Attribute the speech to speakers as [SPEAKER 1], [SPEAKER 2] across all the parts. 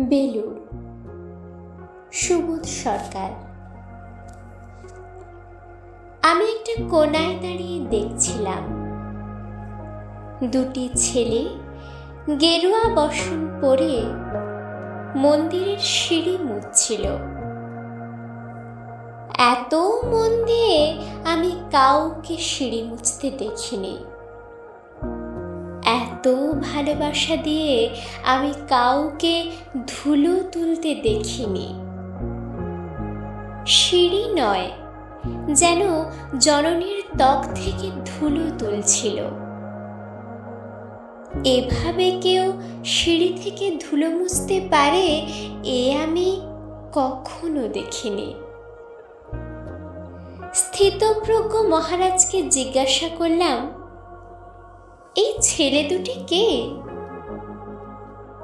[SPEAKER 1] বেলুর সুবোধ সরকার। আমি একটা কোনায় দাঁড়িয়ে দেখছিলাম। দুটি ছেলে গেরুয়া বসন পরে মন্দিরের সিঁড়ি মুছছিল। এত মন দিয়ে আমি কাউকে সিঁড়ি মুছতে দেখিনি। এত ভালোবাসা দিয়ে আমি কাউকে ধুলো তুলতে দেখিনি। সিঁড়ি নয়, যেন জননীর ত্বক থেকে ধুলো তুলছিল। এভাবে কেউ সিঁড়ি থেকে ধুলো মুছতে পারে এ আমি কখনো দেখিনি। স্থিতপ্রজ্ঞ মহারাজকে জিজ্ঞাসা করলাম এই ছেলে দুটি কে?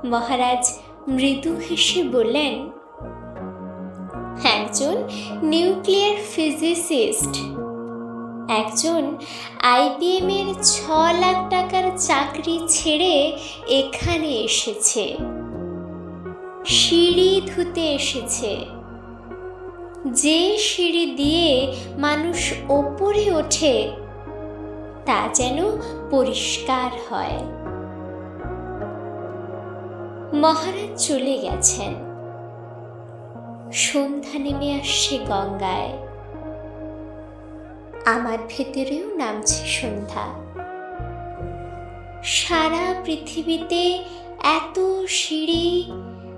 [SPEAKER 1] মহারাজ মৃদু হেসে বললেন, একজন নিউক্লিয়ার ফিজিসিস্ট, একজন আইবিএম এর ছ লাখ টাকার চাকরি ছেড়ে এখানে এসেছে, সিঁড়ি ধুতে এসেছে। যে সিঁড়ি দিয়ে মানুষ ওপরে ওঠে তা যেন পরিষ্কার হয়। মহারাজ চলে গেছেন। সন্ধ্যা নেমে আসছে গঙ্গায়। আমার ভেতরেও নামছে সন্ধ্যা। সারা পৃথিবীতে এত সিঁড়ি,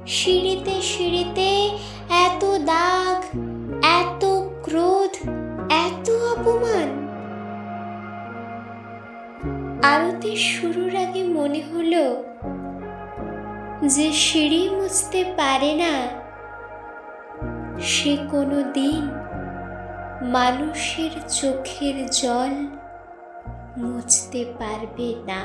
[SPEAKER 1] সিঁড়িতে সিঁড়িতে এত দাগ, এত আরতি শুরুর আগে মনে হলো যে সিঁড়ি মুছতে পারে না। সে কোনো দিন মানুষের চোখের জল মুছতে পারবে না।